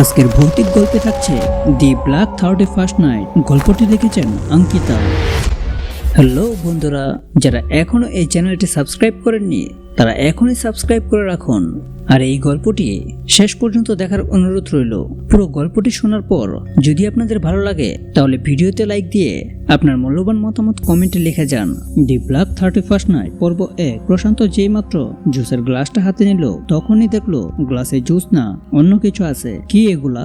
আজকের ভৌতিক গল্পে থাকছে the black thirty first night গল্পটি লিখেছেন অঙ্কিতা। হ্যালো বন্ধুরা, যারা এখনও এই চ্যানেলটি সাবস্ক্রাইব করেননি, তারা এখনই সাবস্ক্রাইব করে রাখুন। আর এই গল্পটি শেষ পর্যন্ত দেখার অনুরোধ রইল। পুরো গল্পটি শোনার পর যদি আপনাদের ভালো লাগে, তাহলে ভিডিওতে লাইক দিয়ে আপনার মূল্যবান মতামত কমেন্টে লিখে যান। The black thirty first night পর্ব এক। প্রশান্ত যেই মাত্র জুসের গ্লাসটা হাতে নিল, তখনই দেখল গ্লাসে জুস না, অন্য কিছু আছে। কি এগুলা?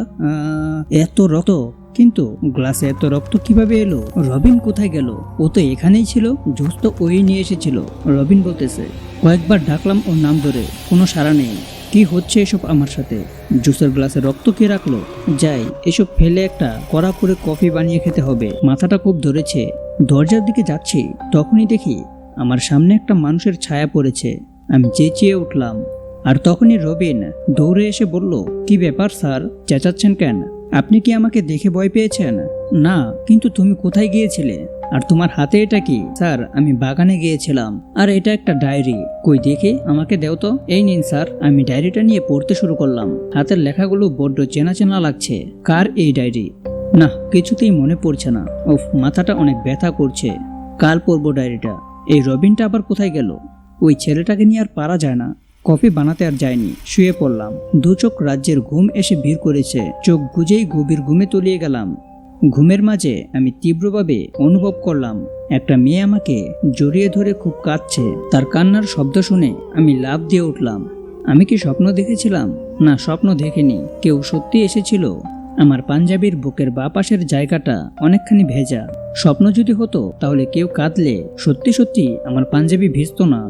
এত রক্ত। কিন্তু গ্লাসে এত রক্ত কীভাবে এলো? রবিন কোথায় গেল? ও তো এখানেই ছিল জুস তো ওই নিয়ে এসেছিল, রবিন বলতেছে। কয়েকবার ডাকলাম ওর নাম ধরে, কোনো সাড়া নেই। কি হচ্ছে এসব আমার সাথে? জুসের গ্লাসে রক্ত কে রাখল? যাই, এসব ফেলে একটা কড়া করে কফি বানিয়ে খেতে হবে। মাথাটা খুব ধরেছে। দরজার দিকে যাচ্ছি, তখনই দেখি আমার সামনে একটা মানুষের ছায়া পড়েছে। আমি চেঁচিয়ে উঠলাম। আর তখনই রবিন দৌড়ে এসে বলল, কি ব্যাপার স্যার? চেঁচাচ্ছেন কেন? আপনি কি আমাকে দেখে ভয় পেয়েছেন? না, কিন্তু তুমি কোথায় গিয়েছিলে? আর তোমার হাতে এটা কি? স্যার, আমি বাগানে গিয়েছিলাম। আর এটা একটা ডায়েরি। কই দেখে, আমাকে দেও তো। এই নিন, স্যার, আমি ডায়েরিটা নিয়ে পড়তে শুরু করলাম। হাতের লেখাগুলো বড্ড চেনা চেনা লাগছে। কার এই ডায়েরি? না, কিছুতেই মনে পড়ছে না। উফ, মাথাটা অনেক ব্যথা করছে। কাল পড়ব ডায়েরিটা। এই রবিনটা আবার কোথায় গেল? ওই ছেলেটাকে নিয়ে আর পারা যায় না। কফি বানাতে আর যায়নি, শুয়ে পড়লাম। দু চোখ রাজ্যের ঘুম এসে ভিড় করেছে, চোখ বুঝেই গভীর ঘুমে তলিয়ে গেলাম। ঘুমের মাঝে আমি তীব্রভাবে অনুভব করলাম, একটা মেয়ে আমাকে জড়িয়ে ধরে খুব কাঁদছে। তার কান্নার শব্দ শুনে আমি লাভ দিয়ে উঠলাম। আমি কি স্বপ্ন দেখেছিলাম? না, স্বপ্ন দেখিনি। কেউ সত্যি এসেছিল? আমার পাঞ্জাবির বুকের বা পাশের জায়গাটা অনেকখানি ভেজা। স্বপ্ন যদি হতো, তাহলে কেউ কাঁদলে সত্যি সত্যি আমার পাঞ্জাবি ভিজতো না।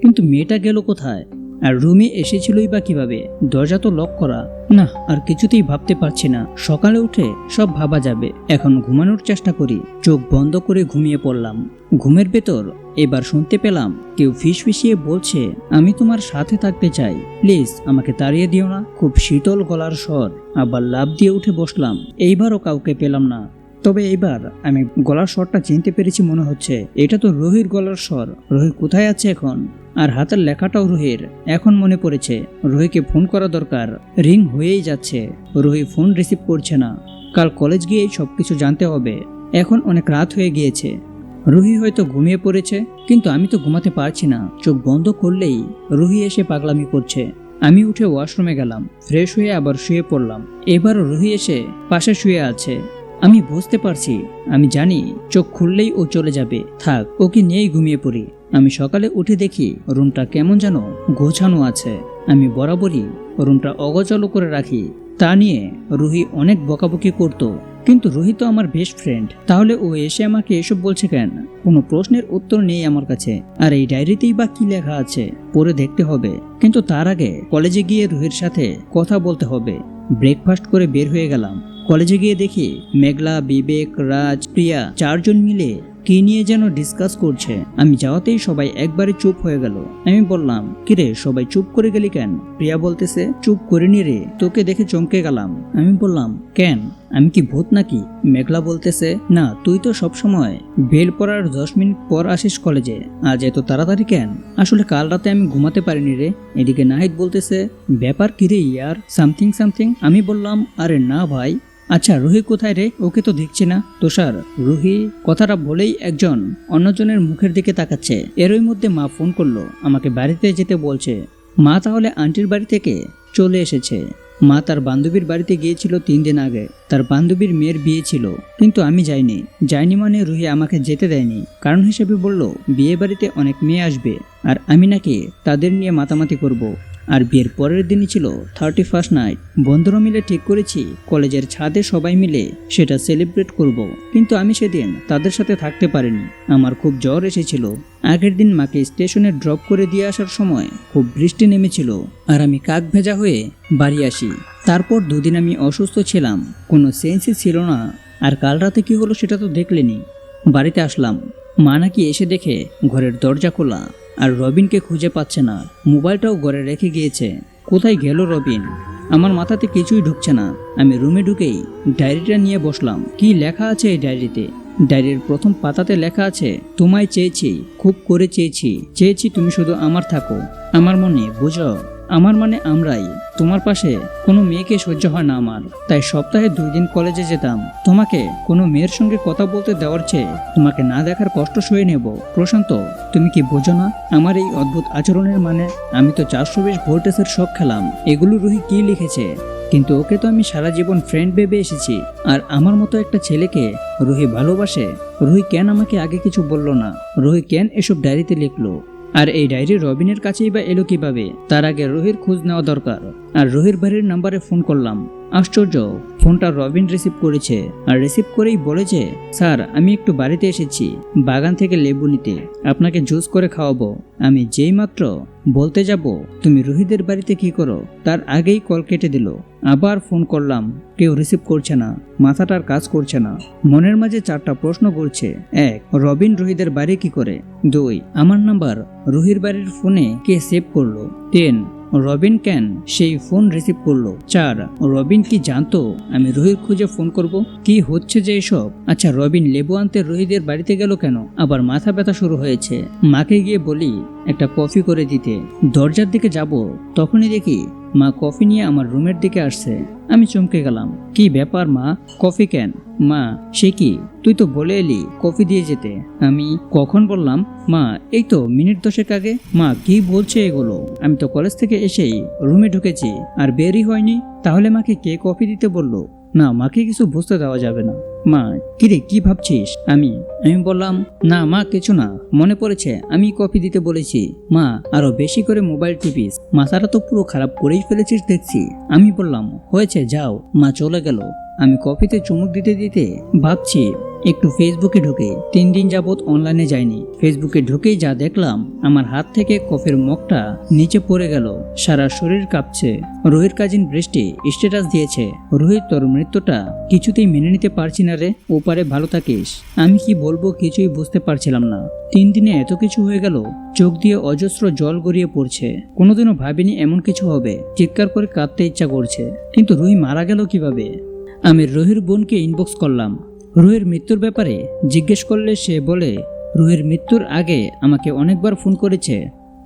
কিন্তু মেয়েটা গেল কোথায়? আর রুমে এসেছিলই বা কীভাবে? দরজা তো লক করা। না, আর কিছুতেই ভাবতে পারছি না। সকালে উঠে সব ভাবা যাবে। এখন ঘুমানোর চেষ্টা করি। চোখ বন্ধ করে ঘুমিয়ে পড়লাম। ঘুমের ভেতর এবার শুনতে পেলাম কেউ ফিস ফিসিয়ে বলছে, আমি তোমার সাথে থাকতে চাই। প্লিজ, আমাকে তাড়িয়ে দিও না। খুব শীতল গলার স্বর। আবার লাভ দিয়ে উঠে বসলাম। এইবারও কাউকে পেলাম না। তবে এবার আমি গলার স্বরটা চিনতে পেরেছি মনে হচ্ছে। এটা তো রোহির গলার স্বর। রোহি কোথায় আছে এখন? আর হাতের লেখাটাও রোহির। এখন মনে পড়েছে, রোহিকে ফোন করা দরকার। রিং হয়েই যাচ্ছে। রোহি ফোন রিসিভ করছে না। কাল কলেজ গিয়েই সব কিছু জানতে হবে। এখন অনেক রাত হয়ে গিয়েছে। রুহি হয়তো ঘুমিয়ে পড়েছে, কিন্তু আমি তো ঘুমাতে পারছি না। চোখ বন্ধ করলেই রুহি এসে পাগলামি করছে। আমি উঠে ওয়াশরুমে গেলাম। ফ্রেশ হয়ে আবার শুয়ে পড়লাম। এবারও রুহি এসে পাশে শুয়ে আছে। আমি বুঝতে পারছি। আমি জানি চোখ খুললেই ও চলে যাবে। থাক, ওকে নিয়েই ঘুমিয়ে পড়ি। আমি সকালে উঠে দেখি রুমটা কেমন যেন গোছানো আছে। আমি বরাবরই রুমটা অগোছালো করে রাখি। তা নিয়ে রুহি অনেক বকাবকি করত। কিন্তু রুহি তো আমার বেস্ট ফ্রেন্ড তাহলে ও এসে আমাকে এসব বলছে কেন? কোনো প্রশ্নের উত্তর নেই আমার কাছে। আর এই ডায়েরিতেই বা কি লেখা আছে, পড়ে দেখতে হবে। কিন্তু তার আগে কলেজে গিয়ে রুহির সাথে কথা বলতে হবে। ব্রেকফাস্ট করে বের হয়ে গেলাম। কলেজে গিয়ে দেখি মেঘলা, বিবেক, রাজ, প্রিয়া চারজন মিলে কি নিয়ে যেন ডিসকাস করছে। আমি যাওয়াতেই সবাই একবারে চুপ হয়ে গেল। আমি বললাম, কিরে, সবাই চুপ করে গেলি কেন? প্রিয়া বলতেছে, চুপ করিনি রে, তোকে দেখে চমকে গেলাম। আমি বললাম, কেন? আমি কি ভূত নাকি? মেঘলা বলতেছে, না, তুই তো সবসময় বেল পড়ার দশ মিনিট পর আসিস কলেজে, আজ এত তাড়াতাড়ি কেন? আসলে কাল রাতে আমি ঘুমাতে পারিনি রে। এদিকে নাহিদ বলতেছে, ব্যাপার কি রে ইয়ার? সামথিং সামথিং আমি বললাম, আরে না ভাই আচ্ছা রুহি কোথায় রে? ওকে তো দেখছি না। তুষার, রুহি? কথাটা বলেই একজন অন্যজনের মুখের দিকে তাকাচ্ছে। এরই মধ্যে মা ফোন করল। আমাকে বাড়িতে যেতে বলছে। মা তাহলে আন্টির বাড়ি থেকে চলে এসেছে। মা তার বান্ধবীর বাড়িতে গিয়েছিল তিন দিন আগে। তার বান্ধবীর মেয়ের বিয়ে ছিল। কিন্তু আমি যাইনি। যাইনি মানে রুহি আমাকে যেতে দেয়নি। কারণ হিসেবে বলল, বিয়ে বাড়িতে অনেক মেয়ে আসবে। আর আমি নাকি তাদের নিয়ে মাতামাতি করব। আর বিয়ের পরের দিনই ছিল থার্টি ফার্স্ট নাইট বন্ধুরা মিলে ঠিক করেছি, কলেজের ছাদে সবাই মিলে সেটা সেলিব্রেট করব। কিন্তু আমি সেদিন তাদের সাথে থাকতে পারিনি। আমার খুব জ্বর এসেছিল। আগের দিন মাকে স্টেশনে ড্রপ করে দিয়ে আসার সময় খুব বৃষ্টি নেমেছিল আর আমি কাক ভেজা হয়ে বাড়ি আসি। তারপর দুদিন আমি অসুস্থ ছিলাম। কোনো সেন্সই ছিল না। আর কাল রাতে কী হলো সেটা তো দেখলেনি। বাড়িতে আসলাম। মা নাকি এসে দেখে ঘরের দরজা খোলা। আর রবিনকে খুঁজে পাচ্ছে না। মোবাইলটাও ঘরে রেখে গিয়েছে। কোথায় গেল রবিন? আমার মাথাতে কিছুই ঢুকছে না। আমি রুমে ঢুকেই ডায়েরিটা নিয়ে বসলাম। কি লেখা আছে এই ডায়েরিতে? ডায়েরির প্রথম পাতাতে লেখা আছে, তোমায় চেয়েছি, খুব করে চেয়েছি। চেয়েছি তুমি শুধু আমার থাকো। আমার মনে, বুঝো? আমার মানে আমরাই। তোমার পাশে কোনো মেয়েকে সহ্য হয় না আমার। তাই সপ্তাহে দুই দিন কলেজে যেতাম। তোমাকে কোনো মেয়ের সঙ্গে কথা বলতে দেওয়ার চেয়ে তোমাকে না দেখার কষ্ট সয়ে নেব। প্রশান্ত, তুমি কি বোঝো না? আমার এই অদ্ভুত আচরণের মানে আমি তো চারশো বিশ ভোল্টেজের শখ খেলাম। এগুলো রুহি কি লিখেছে? কিন্তু ওকে তো আমি সারা জীবন ফ্রেন্ড ভেবে এসেছি। আর আমার মতো একটা ছেলেকে রুহি ভালোবাসে? রুহি কেন আমাকে আগে কিছু বলল না? রুহি কেন এসব ডায়েরিতে লিখলো? আর এই ডায়েরি রবিনের কাছেই বা এলো কীভাবে? তার আগে রোহির খোঁজ নেওয়া দরকার। আর রোহির বাড়ির নাম্বারে ফোন করলাম। আশ্চর্য, ফোনটা রবিন রিসিভ করেছে। আর রিসিভ করেই বলেছে স্যার, আমি একটু বাড়িতে এসেছি, বাগান থেকে লেবু নিতে। আপনাকে জুস করে খাওয়াবো। আমি যেই মাত্র বলতে যাব, তুমি রোহিতের বাড়িতে কি করো? তার আগেই কল কেটে দিল। আবার ফোন করলাম, কেউ রিসিভ করছে না, মাথাটার কাজ করছে না। মনের মাঝে চারটা প্রশ্ন করছে এক, রবিন রোহিতের বাড়ি কি করে? দুই, আমার নাম্বার রুহির বাড়ির ফোনে কে সেভ করল? তিন রবিন ক্যান সেই ফোন রিসিভ করল? চার, রবিন কি জানতো? আমি রোহির খুঁজে ফোন করব। কি হচ্ছে যে এসব? আচ্ছা রবিন লেবু আনতে রোহিতের বাড়িতে গেল কেন? আবার মাথা ব্যথা শুরু হয়েছে। মাকে গিয়ে বলি, একটা কফি করে দিতে। দরজার দিকে যাব। তখনই দেখি মা কফি নিয়ে আমার রুমের দিকে আসছে। আমি চমকে গেলাম। কি ব্যাপার মা? কফি কেন? মা, সে কি? তুই তো বলে এলি কফি দিয়ে যেতে। আমি কখন বললাম, মা, এই তো মিনিট দশেক আগে। মা, কি বলছে এগুলো? আমি তো কলেজ থেকে এসেই রুমে ঢুকেছি, আর বেরই হয়নি। তাহলে মাকে কে কফি দিতে বলল? না, মাকে কিছু বুঝতে দেওয়া যাবে না। মা, কিরে, কি ভাবছিস? আমি আমি বললাম, না, মা, কিছু না। মনে পড়েছে, আমি কফি দিতে বলেছি। মা, আরও বেশি করে মোবাইল টিপিস। মাথাটা তো পুরো খারাপ করেই ফেলেছিস দেখছি। আমি বললাম, হয়েছে, যাও। মা চলে গেল। আমি কফিতে চুমুক দিতে দিতে ভাবছি, একটু ফেসবুকে ঢুকে তিন দিন যাবৎ অনলাইনে যাইনি। ফেসবুকে ঢুকেই যা দেখলাম, আমার হাত থেকে কফির মগটা নিচে পড়ে গেল। সারা শরীর কাঁপছে। রোহির কাজিন বৃষ্টি স্ট্যাটাস দিয়েছে। রোহিত, তোর মৃত্যুটা কিছুতেই মেনে নিতে পারছি না রে। ওপারে ভালো থাকিস। আমি কি বলব কিছুই বুঝতে পারছিলাম না। তিন দিনে এত কিছু হয়ে গেল, চোখ দিয়ে অজস্র জল গড়িয়ে পড়ছে। কোনোদিনও ভাবিনি এমন কিছু হবে। চিৎকার করে কাঁদতে ইচ্ছা করছে। কিন্তু রুহি মারা গেল কীভাবে? আমি রোহির বোনকে ইনবক্স করলাম। রুহির মৃত্যুর ব্যাপারে জিজ্ঞেস করলে সে বলে, রুহির মৃত্যুর আগে আমাকে অনেকবার ফোন করেছে।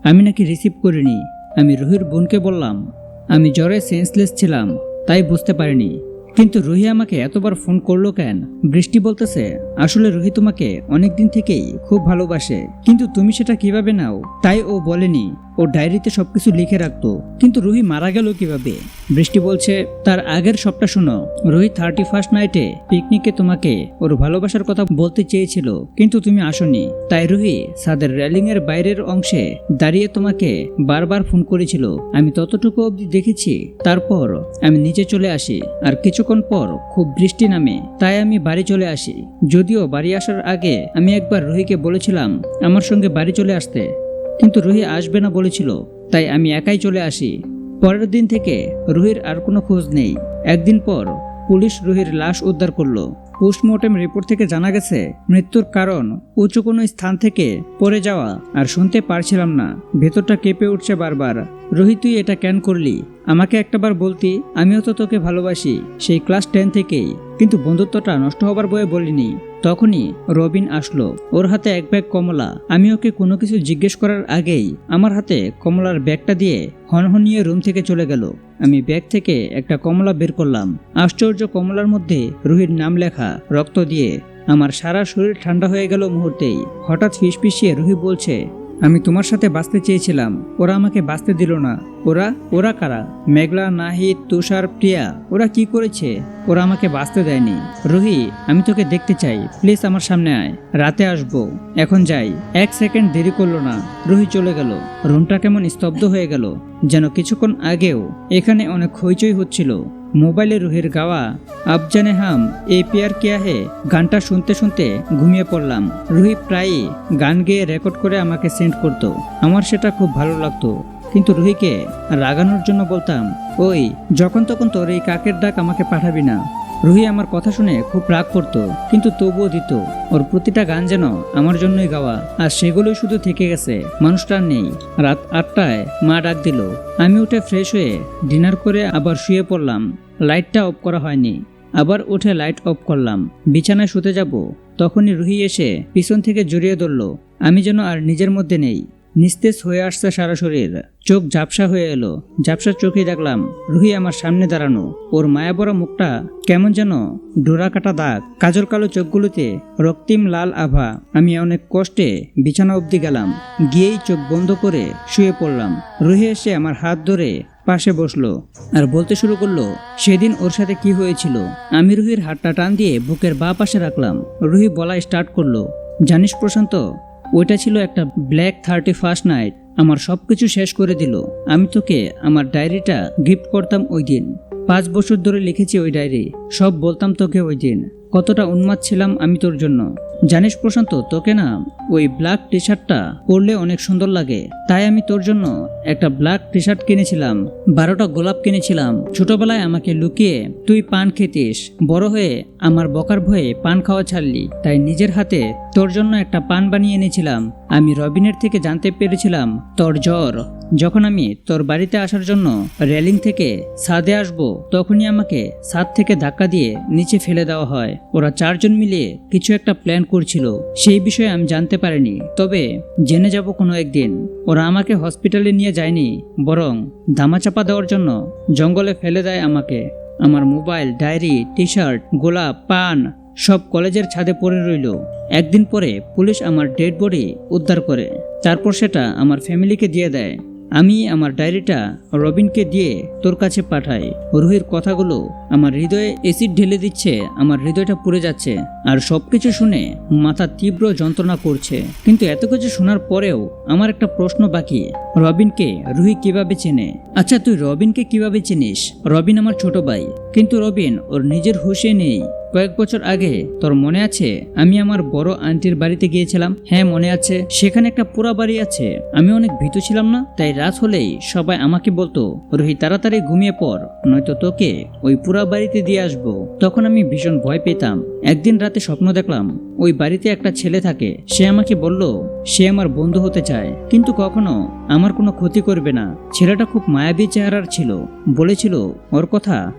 আমি নাকি রিসিভ করিনি। আমি রুহির বোনকে বললাম, আমি জ্বরে সেন্সলেস ছিলাম, তাই বুঝতে পারিনি। কিন্তু রুহি আমাকে এতবার ফোন করল কেন? বৃষ্টি বলতেছে, আসলে রুহি তোমাকে অনেক দিন থেকেই খুব ভালোবাসে, কিন্তু তুমি সেটা কীভাবে নাও? তাই ও বলেনি। ও ডায়েরিতে সবকিছু লিখে রাখতো। কিন্তু রুহি মারা গেল কীভাবে? বৃষ্টি বলছে, তার আগের সবটা শোনো। রুহি থার্টি ফার্স্ট নাইটে পিকনিকে তোমাকে ওর ভালোবাসার কথা বলতে চেয়েছিল, কিন্তু তুমি আসনি। তাই রুহি সাদের রেলিং এর বাইরের অংশে দাঁড়িয়ে তোমাকে বারবার ফোন করেছিল। আমি ততটুকু অবধি দেখেছি, তারপর আমি নিচে চলে আসি। আর কিছুক্ষণ পর খুব বৃষ্টি নামে, তাই আমি বাড়ি চলে আসি। যদিও বাড়ি আসার আগে আমি একবার রুহিকে বলেছিলাম, আমার সঙ্গে বাড়ি চলে আসতে। কিন্তু রুহি আসবে না বলেছিল, তাই আমি একাই চলে আসি। পরের দিন থেকে রুহির আর কোনো খোঁজ নেই। একদিন পর পুলিশ রুহির লাশ উদ্ধার করল। পোস্টমর্টেম রিপোর্ট থেকে জানা গেছে, মৃত্যুর কারণ উঁচু কোনো স্থান থেকে পড়ে যাওয়া আর শুনতে পারছিলাম না। ভেতরটা কেঁপে উঠছে বারবার। রোহিত তুই এটা কেন করলি? আমাকে একটাবার বলতি, আমিও তো তোকে ভালোবাসি। সেই ক্লাস টেন থেকেই। কিন্তু বন্ধুত্বটা নষ্ট হবার বয়ে বলিনি। তখনই রবিন আসলো। ওর হাতে এক ব্যাগ কমলা। আমি ওকে কোনো কিছু জিজ্ঞেস করার আগেই আমার হাতে কমলার ব্যাগটা দিয়ে হনহনিয়ে রুম থেকে চলে গেল। আমি ব্যাগ থেকে একটা কমলা বের করলাম। আশ্চর্য কমলার মধ্যে রুহির নাম লেখা রক্ত দিয়ে। আমার সারা শরীর ঠান্ডা হয়ে গেল মুহূর্তেই। হঠাৎ ফিসফিসিয়ে রুহি বলছে আমি তোমার সাথে বাঁচতে চেয়েছিলাম। ওরা আমাকে বাঁচতে দিল না। ওরা ওরা কারা? মেঘলা, নাহিদ, তুষার, প্রিয়া, ওরা কি করেছে? ওরা আমাকে বাঁচতে দেয়নি। রুহি, আমি তোকে দেখতে চাই। প্লিজ আমার সামনে আয়। রাতে আসব। এখন যাই। এক সেকেন্ড দেরি করল না। রুহি চলে গেল। রুমটা কেমন স্তব্ধ হয়ে গেল। যেন কিছুক্ষণ আগেও এখানে অনেক হইচই হচ্ছিল। মোবাইলে রুহের গাওয়া আবজানে হাম এ পিয়ার কিয়া হে গানটা শুনতে শুনতে ঘুমিয়ে পড়লাম। রুহি প্রায়ই গান গেয়ে রেকর্ড করে আমাকে সেন্ড করতো। আমার সেটা খুব ভালো লাগতো। কিন্তু রুহিকে রাগানোর জন্য বলতাম, ওই, যখন তখন তোর এই কাকের ডাক আমাকে পাঠাবি না। রুহি আমার কথা শুনে খুব রাগ করতো, কিন্তু তবুও দিত। ওর প্রতিটা গান যেন আমার জন্যই গাওয়া, আর সেগুলোই শুধু থেকে গেছে। মানুষটা নেই। রাত আটটায় মা ডাক দিল। আমি উঠে ফ্রেশ হয়ে ডিনার করে আবার শুয়ে পড়লাম। লাইটটা অফ করা হয়নি। আবার উঠে লাইট অফ করলাম। বিছানায় শুতে যাব। তখনই রুহি এসে পিছন থেকে জড়িয়ে ধরল। আমি যেন আর নিজের মধ্যে নেই। নিস্তেজ হয়ে আসছে সারা শরীর। চোখ ঝাপসা হয়ে এলো। ঝাপসা চোখে দেখলাম, রুহি আমার সামনে দাঁড়ানো। ওর মায়াবড়া মুখটা কেমন যেন ডোরা কাটা দাগ। কাজল কালো চোখগুলোতে রক্তিম লাল আভা। আমি অনেক কষ্টে বিছানা অবধি গেলাম। গিয়েই চোখ বন্ধ করে শুয়ে পড়লাম। রুহি এসে আমার হাত ধরে পাশে বসল আর বলতে শুরু করল, সেদিন ওর সাথে কি হয়েছিল? আমি রুহির হাতটা টান দিয়ে বুকের বা পাশে রাখলাম। রুহি বলা স্টার্ট করল, জানিস প্রশান্ত ওইটা ছিল একটা ব্ল্যাক থার্টি ফার্স্ট নাইট আমার সব কিছু শেষ করে দিল। আমি তোকে আমার ডায়েরিটা গিফট করতাম ওই দিন। পাঁচ বছর ধরে লিখেছি ওই ডায়েরি। সব বলতাম তোকে ওই দিন। কতটা উন্মাদ ছিলাম আমি তোর জন্য। জানিস প্রশান্ত, তোকে না ওই ব্ল্যাক টি শার্টটা পরলে অনেক সুন্দর লাগে। তাই আমি তোর জন্য একটা ব্ল্যাক টি শার্ট কিনেছিলাম, বারোটা গোলাপ কিনেছিলাম। ছোটবেলায় আমাকে লুকিয়ে তুই পান খেতিস, বড় হয়ে আমার বকার ভয়ে পান খাওয়া ছাড়লি। তাই নিজের হাতে তোর জন্য একটা পান বানিয়ে এনেছিলাম। আমি রবিনের থেকে জানতে পেরেছিলাম তোর জ্বর। যখন আমি তোর বাড়িতে আসার জন্য রেলিং থেকে ছাদে আসব, তখনই আমাকে ছাদ থেকে ধাক্কা দিয়ে নিচে ফেলে দেওয়া হয়। ওরা চারজন মিলে কিছু একটা প্ল্যান করছিল। সেই বিষয়ে আমি জানতে পারিনি। তবে জেনে যাব কোনো একদিন। ওরা আমাকে হসপিটালে নিয়ে যায়নি, বরং ধামাচাপা দেওয়ার জন্য জঙ্গলে ফেলে দেয় আমাকে। আমার মোবাইল ডায়েরি টি শার্ট গোলাপ, পান সব কলেজের ছাদে পড়ে রইল। একদিন পরে পুলিশ আমার ডেড বডি উদ্ধার করে। তারপর সেটা আমার ফ্যামিলিকে দিয়ে দেয়। আমি আমার ডায়েরিটা রবিনকে দিয়ে তোর কাছে পাঠাই। রুহির কথাগুলো আমার হৃদয়ে এসিড ঢেলে দিচ্ছে, আমার হৃদয়টা পুড়ে যাচ্ছে আর সব কিছু শুনে মাথা তীব্র যন্ত্রণা করছে। কিন্তু এত কিছু শোনার পরেও আমার একটা প্রশ্ন বাকি। রবিনকে রুহি কীভাবে চেনে? আচ্ছা তুই রবিনকে কীভাবে চিনিস? রবিন আমার ছোট ভাই। কিন্তু রবিন, ওর নিজের হুশে নেই। কয়েক বছর আগে, তোর মনে আছে? আমি আমার বড় আন্টির বাড়িতে গিয়েছিলাম। হ্যাঁ মনে আছে। সেখানে একটা পুরা বাড়ি আছে। আমি অনেক ভীত ছিলাম না? তাই রাত হলেই সবাই আমাকে বলতো রোহিত তাড়াতাড়ি ঘুমিয়ে পড়। নয়তো তোকে ওই পুরা বাড়িতে দিয়ে আসব। তখন আমি ভীষণ ভয় পেতাম। একদিন রাতে স্বপ্ন দেখলাম, ওই বাড়িতে একটা ছেলে থাকে। সে আমাকে বলল, সে আমার বন্ধু হতে চায়। কিন্তু কখনো আমার কোনো ক্ষতি করবে না। ছেলেটা খুব মায়াবী চেহারার ছিল। বলেছিল, ওর কথা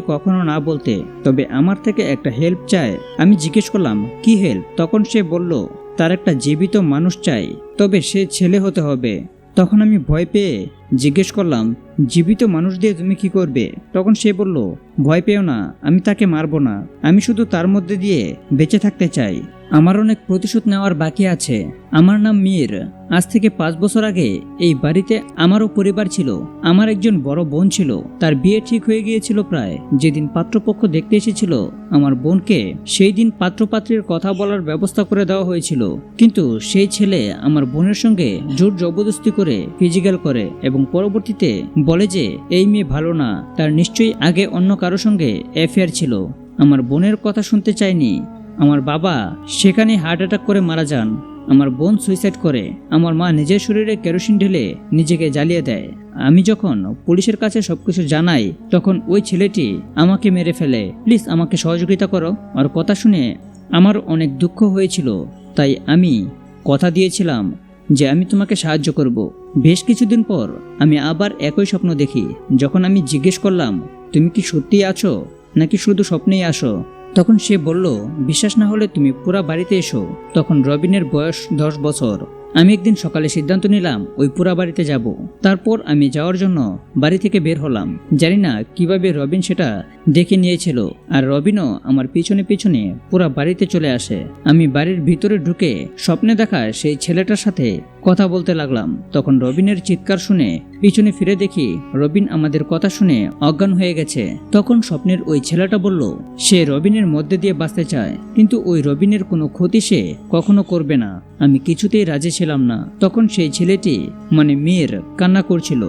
কাউকে কখনো না বলতে, তবে আমার থেকে একটা হেল্প চায়। আমি জিজ্ঞেস করলাম, কি হেল্প তখন সে বলল, তার একটা জীবিত মানুষ চাই, তবে সে ছেলে হতে হবে। তখন আমি ভয় পেয়ে জিজ্ঞেস করলাম, জীবিত মানুষ দিয়ে তুমি কি করবে? তখন সে বলল, ভয় পেও না, আমি তাকে মারবো না। আমি শুধু তার মধ্যে দিয়ে বেঁচে থাকতে চাই। আমার অনেক প্রতিশোধ নেওয়ার বাকি আছে। আমার নাম মীর। আজ থেকে পাঁচ বছর আগে এই বাড়িতে আমারও পরিবার ছিল। আমার একজন বড় বোন ছিল। তার বিয়ে ঠিক হয়ে গিয়েছিল প্রায়। যেদিন পাত্রপক্ষ দেখতে এসেছিল, আমার বোনকে সেই দিন পাত্রপাত্রীর কথা বলার ব্যবস্থা করে দেওয়া হয়েছিল। কিন্তু সেই ছেলে আমার বোনের সঙ্গে জোর জবরদস্তি করে ফিজিক্যাল করে এবং পরবর্তীতে বলে যে, এই মেয়ে ভালো না। তার নিশ্চয়ই আগে অন্য কারও সঙ্গে অ্যাফেয়ার ছিল। আমার বোনের কথা শুনতে চাইনি। আমার বাবা সেখানে হার্ট অ্যাটাক করে মারা যান। আমার বোন সুইসাইড করে। আমার মা নিজের শরীরে কেরোসিন ঢেলে নিজেকে জ্বালিয়ে দেয়। আমি যখন পুলিশের কাছে সবকিছু জানাই, তখন ওই ছেলেটি আমাকে মেরে ফেলে। প্লিজ আমাকে সহযোগিতা করো। আর কথা শুনে আমার অনেক দুঃখ হয়েছিল। তাই আমি কথা দিয়েছিলাম যে আমি তোমাকে সাহায্য করব। বেশ কিছুদিন পর আমি আবার একই স্বপ্ন দেখি। যখন আমি জিজ্ঞেস করলাম, তুমি কি সত্যিই আছো? নাকি শুধু স্বপ্নেই আসো তখন সে বলল, বিশ্বাস না হলে তুমি পুরা বাড়িতে এসো। তখন রবিনের বয়স দশ বছর। আমি একদিন সকালে সিদ্ধান্ত নিলাম, ওই পুরা বাড়িতে যাব। তারপর আমি যাওয়ার জন্য বাড়ি থেকে বের হলাম। জানি না কীভাবে রবিন সেটা দেখে নিয়েছিল, আর রবিনও আমার পিছনে পিছনে পুরা বাড়িতে চলে আসে। আমি বাড়ির ভিতরে ঢুকে স্বপ্নে দেখা সেই ছেলেটার সাথে কথা বলতে লাগলাম, তখন রবিনের চিৎকার শুনে পিছনে ফিরে দেখি রবিন আমাদের কথা শুনে অজ্ঞান হয়ে গেছে। তখন স্বপ্নের ওই ছেলেটা বলল, সে রবিনের মধ্যে দিয়ে বাঁচতে চায়, কিন্তু ওই রবিনের কোনো ক্ষতি সে কখনো করবে না। আমি কিছুতেই রাজি ছিলাম না। তখন সেই ছেলেটি মানে মেয়ের, কান্না করছিল।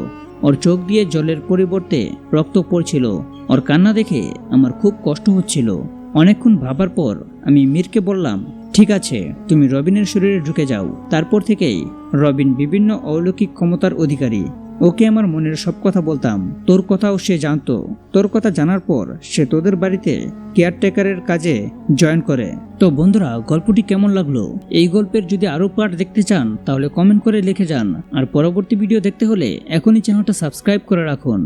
ওর চোখ দিয়ে জলের পরিবর্তে রক্ত পড়ছিল। ওর কান্না দেখে আমার খুব কষ্ট হচ্ছিল। অনেকক্ষণ ভাবার পর আমি মীরকে বললাম ঠিক আছে, তুমি রবিনের শরীরে ঢুকে যাও। তারপর থেকেই রবিন বিভিন্ন অলৌকিক ক্ষমতার অধিকারী। ওকে আমার মনের সব কথা বলতাম। তোর কথাও সে জানতো। তোর কথা জানার পর সে তোদের বাড়িতে কেয়ারটেকারের কাজে জয়েন করে। তো বন্ধুরা, গল্পটি কেমন লাগল? এই গল্পের যদি আরও পার্ট দেখতে চান, তাহলে কমেন্ট করে লিখে যান। আর পরবর্তী ভিডিও দেখতে হলে এখনই চ্যানেলটা সাবস্ক্রাইব করে রাখুন।